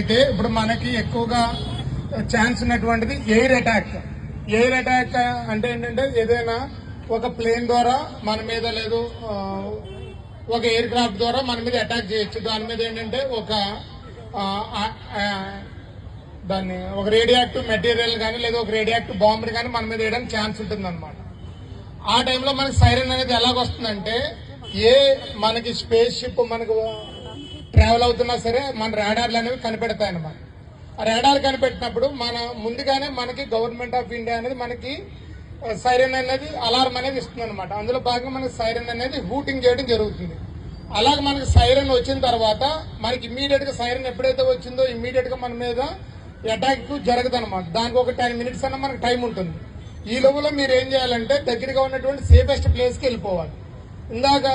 అయితే ఇప్పుడు మనకి ఎక్కువగా ఛాన్స్ ఉన్నటువంటిది ఎయిర్ అటాక్ ఎయిర్ అటాక్ అంటే ఏంటంటే ఏదైనా ఒక ప్లేన్ ద్వారా మన మీద లేదు ఒక ఎయిర్ క్రాఫ్ట్ ద్వారా మన మీద అటాక్ చేయొచ్చు. దాని మీద ఏంటంటే ఒక దాన్ని ఒక రేడియాక్టివ్ మెటీరియల్ కానీ లేదా ఒక రేడియాక్టివ్ బాంబుని కానీ మన మీద వేయడానికి ఛాన్స్ ఉంటుంది ఆ టైంలో మనకి సైరన్ అనేది ఎలాగొస్తుందంటే ఏ మనకి స్పేస్ షిప్ మనకు ట్రావెల్ అవుతున్నా సరే మన రాడార్లు అనేవి కనిపెడతాయి అన్నమాట ఆ రాడార్లు కనిపెట్టినప్పుడు మన ముందుగానే మనకి గవర్నమెంట్ ఆఫ్ ఇండియా అనేది మనకి సైరన్ అనేది అలారం అనేది ఇస్తుంది అనమాట అందులో భాగంగా మనకి సైరన్ అనేది హూటింగ్ చేయడం జరుగుతుంది. అలాగే మనకి సైరన్ వచ్చిన తర్వాత మనకి ఇమీడియట్గా సైరన్ ఎప్పుడైతే వచ్చిందో ఇమీడియట్గా మన మీద అటాక్ జరగదు అనమాట దానికి ఒక టెన్ మినిట్స్ అన్న మనకు టైం ఉంటుంది. ఈ లోపల మీరు ఏం చేయాలంటే దగ్గరగా ఉన్నటువంటి సేఫెస్ట్ ప్లేస్కి వెళ్ళిపోవాలి. ఇందాక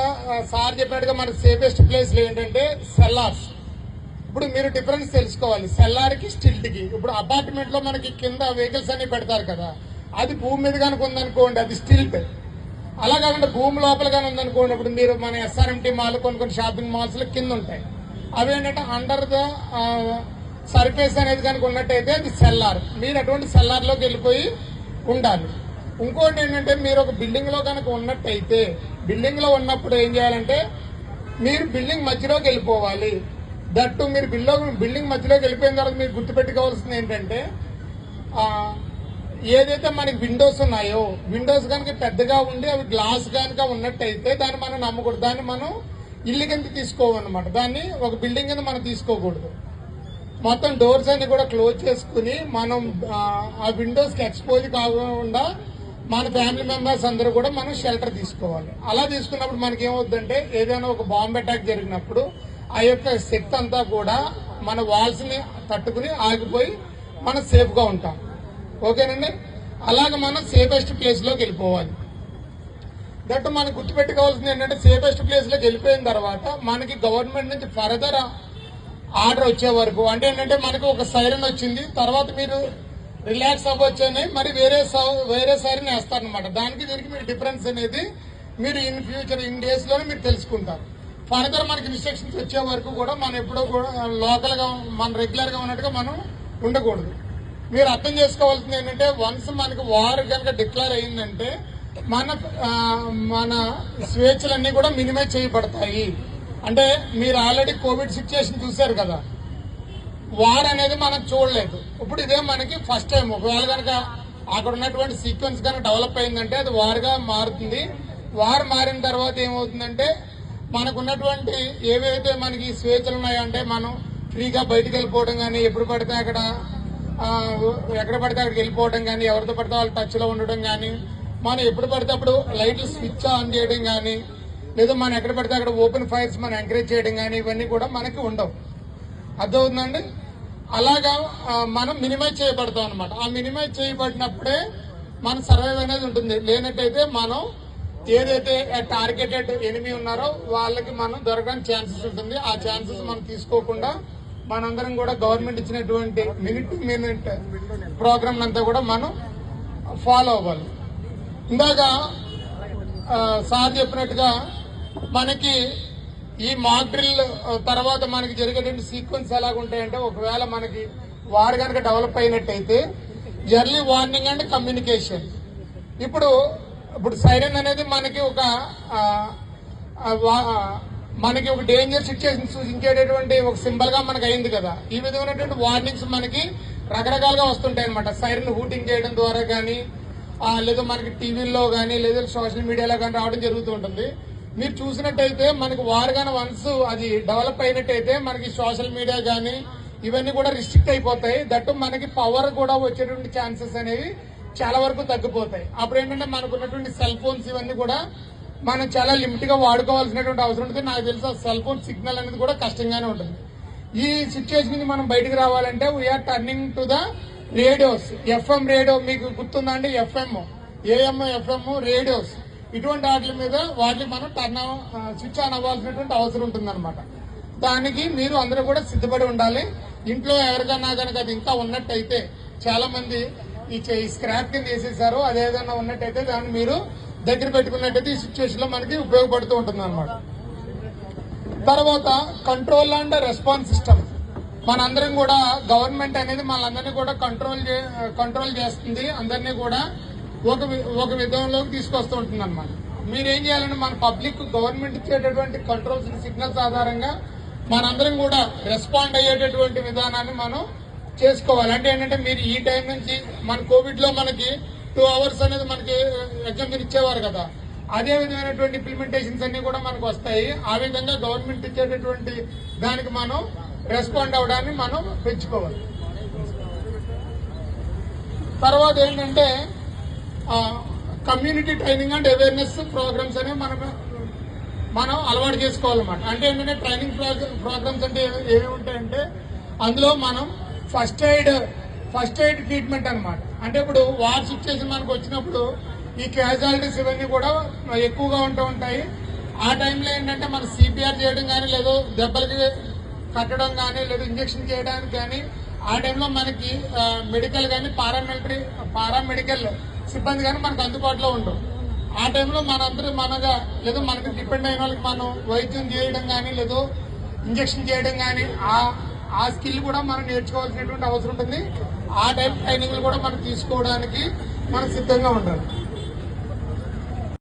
సార్ చెప్పినట్టుగా మన సేఫెస్ట్ ప్లేస్లు ఏంటంటే సెల్లార్స్. ఇప్పుడు మీరు డిఫరెన్స్ తెలుసుకోవాలి. సెల్లార్కి స్టిల్ట్కి. ఇప్పుడు అపార్ట్మెంట్లో మనకి కింద వెహికల్స్ అన్ని పెడతారు కదా. అది భూమి మీద కనుక ఉందనుకోండి అది స్టిల్ట్ అలా కాకుండా భూమి లోపల కానీ ఉందనుకోండి ఇప్పుడు మీరు మన ఎస్ఆర్ఎంటీ మాల్ కొన్ని కొన్ని షాపింగ్ మాల్స్లో కింద ఉంటాయి. అవి ఏంటంటే అండర్ ద సర్ఫేస్ అనేది కనుక ఉన్నట్టయితే అది సెల్లార్. మీరు అటువంటి సెల్లార్లోకి వెళ్ళిపోయి ఉండాలి. ఇంకోటి ఏంటంటే మీరు ఒక బిల్డింగ్లో కనుక ఉన్నట్టయితే బిల్డింగ్లో ఉన్నప్పుడు ఏం చేయాలంటే మీరు బిల్డింగ్ మధ్యలోకి వెళ్ళిపోవాలి. దట్టు మీరు బిల్లో బిల్డింగ్ మధ్యలోకి వెళ్ళిపోయిన తర్వాత మీరు గుర్తుపెట్టుకోవాల్సింది ఏంటంటే ఏదైతే మనకి విండోస్ ఉన్నాయో విండోస్ కనుక పెద్దగా ఉండి అవి గ్లాస్ కనుక ఉన్నట్టయితే దాన్ని మనం నమ్మకూడదు. దాన్ని మనం ఇల్లు కింద తీసుకోవన్నమాట. దాన్ని ఒక బిల్డింగ్ కింద మనం తీసుకోకూడదు. మొత్తం డోర్స్ అన్ని కూడా క్లోజ్ చేసుకుని మనం ఆ, విండోస్కి ఎక్స్పోజ్ కాకుండా మన ఫ్యామిలీ మెంబర్స్ అందరూ కూడా మనం షెల్టర్ తీసుకోవాలి. అలా తీసుకున్నప్పుడు మనకి ఏమవుతుందంటే ఏదైనా ఒక బాంబ్ అటాక్ జరిగినప్పుడు ఆ యొక్క శక్తి అంతా కూడా మన వాల్స్ని తట్టుకుని ఆగిపోయి మనం సేఫ్గా ఉంటాం. ఓకేనండి? అలాగే మనం సేఫెస్ట్ ప్లేస్లోకి వెళ్ళిపోవాలి. దట్ మనం గుర్తుపెట్టుకోవాల్సింది ఏంటంటే సేఫెస్ట్ ప్లేస్లోకి వెళ్ళిపోయిన తర్వాత మనకి గవర్నమెంట్ నుంచి ఫర్దర్ ఆర్డర్ వచ్చే వరకు అంటే ఏంటంటే మనకు ఒక సైరన్ వచ్చింది. తర్వాత మీరు రిలాక్స్ అవ్వచ్చని మరి వేరే వేరే సైరన్ వేస్తారనమాట దానికి దీనికి మీరు డిఫరెన్స్ అనేది మీరు ఇన్ ఫ్యూచర్ ఇన్ డేస్లోనే మీరు తెలుసుకుంటారు. ఫర్దర్ మనకి ఇన్స్ట్రక్షన్స్ వచ్చే వరకు కూడా మనం ఎప్పుడో కూడా లోకల్గా మన రెగ్యులర్గా ఉన్నట్టుగా మనం ఉండకూడదు. మీరు అర్థం చేసుకోవాల్సింది ఏంటంటే వన్స్ మనకి వార్ కనుక డిక్లేర్ అయిందంటే మన మన స్వేచ్ఛలన్నీ కూడా మినిమైజ్ చేయబడతాయి. అంటే మీరు ఆల్రెడీ కోవిడ్ సిచ్యుయేషన్ చూశారు కదా. వార్ అనేది మనం చూడలేదు. ఇప్పుడు ఇదే మనకి ఫస్ట్ టైం ఒకవేళ కనుక అక్కడ ఉన్నటువంటి సీక్వెన్స్ కనుక డెవలప్ అయిందంటే అది వార్గా మారుతుంది. వార్ మారిన తర్వాత ఏమవుతుందంటే మనకున్నటువంటి ఏవైతే మనకి స్వేచ్ఛలు ఉన్నాయో అంటే మనం ఫ్రీగా బయటికి వెళ్ళిపోవడం కానీ ఎప్పుడు పడితే అక్కడ ఎక్కడ పడితే అక్కడికి వెళ్ళిపోవడం కానీ ఎవరితో పడితే వాళ్ళు టచ్లో ఉండడం కానీ మనం ఎప్పుడు పడితే అప్పుడు లైట్లు స్విచ్ ఆన్ చేయడం కానీ లేదా మనం ఎక్కడ పడితే అక్కడ ఓపెన్ ఫైర్స్ మనం ఎంకరేజ్ చేయడం కానీ ఇవన్నీ కూడా మనకి ఉండవు. అర్థమవుతుందండి? అలాగా మనం మినిమైజ్ చేయబడతాం అనమాట ఆ మినిమైజ్ చేయబడినప్పుడే మన సర్వైవ్ అనేది ఉంటుంది. లేనట్టయితే మనం ఏదైతే టార్గెటెడ్ ఎనిమి ఉన్నారో వాళ్ళకి మనం దొరకడానికి ఛాన్సెస్ ఉంటుంది. ఆ ఛాన్సెస్ మనం తీసుకోకుండా మనందరం కూడా గవర్నమెంట్ ఇచ్చినటువంటి మినిట్ టు మినిట్ ప్రోగ్రామ్ అంతా కూడా మనం ఫాలో అవ్వాలి. ఇందాక సార్ చెప్పినట్టుగా మనకి ఈ మాక్ డ్రిల్ తర్వాత మనకి జరిగేటువంటి సీక్వెన్స్ ఎలాగుంటాయంటే ఒకవేళ మనకి వారు కనుక డెవలప్ అయినట్టయితే ఎర్లీ వార్నింగ్ అండ్ కమ్యూనికేషన్ ఇప్పుడు ఇప్పుడు సైరన్ అనేది మనకి ఒక వా- మనకి ఒక డేంజర్ సిచ్యువేషన్ సూచించేటటువంటి ఒక సింబల్గా మనకి అయింది కదా. ఈ విధమైనటువంటి వార్నింగ్స్ మనకి రకరకాలుగా వస్తుంటాయి అనమాట సైరన్ హూటింగ్ చేయడం ద్వారా కానీ లేదా మనకి టీవీల్లో కానీ లేదా సోషల్ మీడియాలో కానీ రావడం జరుగుతూ ఉంటుంది. మీరు చూసినట్టయితే మనకి వారు వన్స్ అది డెవలప్ అయినట్టయితే మనకి సోషల్ మీడియా కానీ ఇవన్నీ కూడా రిస్ట్రిక్ట్ అయిపోతాయి. దట్టు మనకి పవర్ కూడా వచ్చేటువంటి ఛాన్సెస్ అనేవి చాలా వరకు తగ్గిపోతాయి. అప్పుడు ఏంటంటే మనకు ఉన్నటువంటి సెల్ ఫోన్స్ ఇవన్నీ కూడా మనం చాలా లిమిట్గా వాడుకోవాల్సినటువంటి అవసరం ఉంటుంది. నాకు తెలుసు సెల్ ఫోన్ సిగ్నల్ అనేది కూడా కష్టంగానే ఉంటుంది. ఈ సిచ్యువేషన్ నుంచి మనం బయటకు రావాలంటే we are turning to the radios FM radio మీకు గుర్తుందండి ఎఫ్ఎం ఏఎం ఎఫ్ఎం రేడియోస్ ఇటువంటి వాటి మీద వాటిని మనం టర్న్ స్విచ్ ఆన్ అవ్వాల్సినటువంటి అవసరం ఉంటుందన్నమాట. దానికి మీరు అందరూ కూడా సిద్ధపడి ఉండాలి. ఇంట్లో ఎవరికన్నా కనుక అది ఇంకా ఉన్నట్టయితే చాలా మంది ఈ చే- ఈ స్క్రాప్ కింద వేసేసారు. అదేదన్నా ఉన్నట్టయితే దాన్ని మీరు దగ్గర పెట్టుకున్నట్టయితే ఈ సిచ్యువేషన్లో మనకి ఉపయోగపడుతూ ఉంటుంది తర్వాత కంట్రోల్ అండ్ రెస్పాన్స్ సిస్టమ్ మనందరం కూడా గవర్నమెంట్ అనేది మనందరినీ కూడా కంట్రోల్ కంట్రోల్ చేస్తుంది. అందరినీ కూడా ఒక వి- ఒక విధంలోకి తీసుకొస్తూ ఉంటుందన్నమాట. మీరేం చేయాలంటే మన పబ్లిక్ గవర్నమెంట్ ఇచ్చేటటువంటి కంట్రోల్స్ సిగ్నల్స్ ఆధారంగా మనందరం కూడా రెస్పాండ్ అయ్యేటటువంటి విధానాన్ని మనం చేసుకోవాలి. అంటే ఏంటంటే మీరు ఈ టైం నుంచి మన కోవిడ్లో మనకి టూ అవర్స్ అనేది మనకి uh, ఎగ్జామ్ మీరు ఇచ్చేవారు కదా. అదే విధమైనటువంటి ఇంప్లిమెంటేషన్స్ అన్ని కూడా మనకు వస్తాయి. ఆ విధంగా గవర్నమెంట్ ఇచ్చేటటువంటి దానికి మనం రెస్పాండ్ అవడాన్ని మనం పెంచుకోవాలి. తర్వాత ఏంటంటే community training and awareness programmes అనేవి మనం మనం అలవాటు చేసుకోవాలన్నమాట. అంటే ఏంటంటే ట్రైనింగ్ ప్రోగ్రామ్స్ అంటే ఏమి- ఉంటాయంటే అందులో మనం first aid first aid treatment అనమాట అంటే ఇప్పుడు వార్ సిచ్యువేషన్ మనకు వచ్చినప్పుడు ఈ క్యాజువాలిటీస్ ఇవన్నీ కూడా ఎక్కువగా ఉంటూ ఉంటాయి. ఆ టైంలో ఏంటంటే మనం సిపిఆర్ చేయడం కానీ లేదో దెబ్బలకి కట్టడం కానీ లేదా ఇంజక్షన్ చేయడానికి కానీ ఆ టైంలో మనకి మెడికల్ కానీ పారామిలిటరీ పారామెడికల్ సిబ్బంది కానీ మనకు అందుబాటులో ఉండవు. ఆ టైంలో మనందరూ మనగా లేదో మనకి డిపెండ్ అయిన వాళ్ళకి మనం వైద్యం చేయడం కానీ లేదో ఇంజక్షన్ చేయడం కానీ ఆ ఆ స్కిల్ కూడా మనం నేర్చుకోవాల్సినటువంటి అవసరం ఉంటుంది. ఆ టైప్ ట్రైనింగ్లు కూడా మనం తీసుకోవడానికి మనం సిద్ధంగా ఉండాలి.